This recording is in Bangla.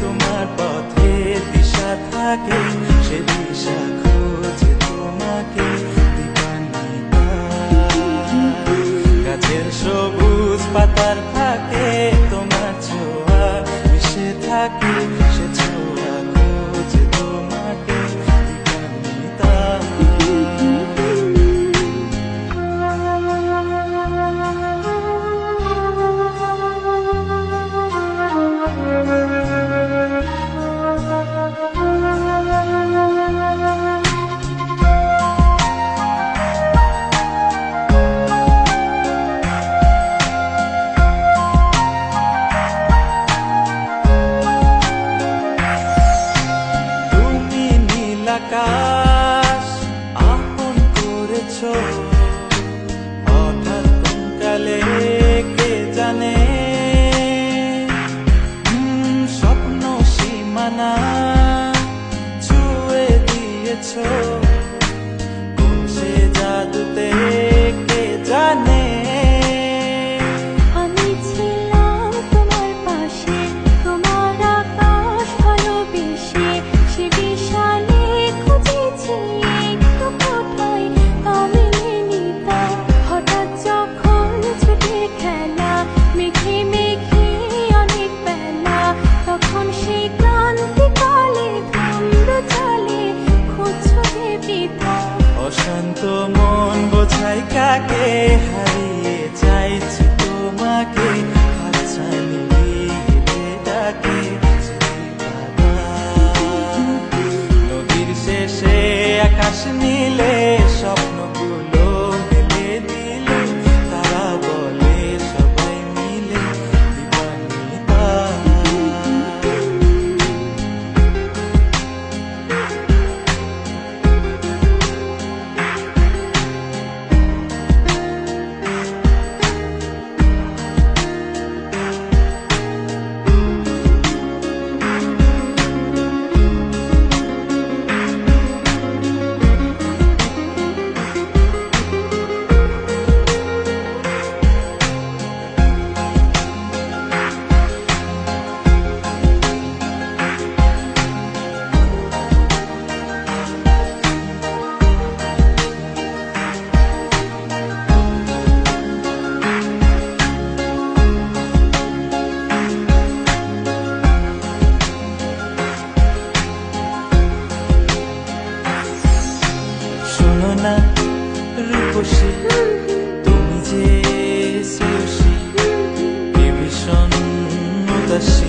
তোমার পথে দিশা থাকে, সে দিশা খোঁজে তোমাকে গাছের সবুজ পাতার থাকে তোমার ছোঁয়া মিশে থাকে, সে ছোঁয়া খোঁজে তোমাকে আছো হঠাৎ কালে কে জানে? শান্ত মন বোঝায় কাকে হারিয়ে 嗯嗯嗯嗯嗯嗯嗯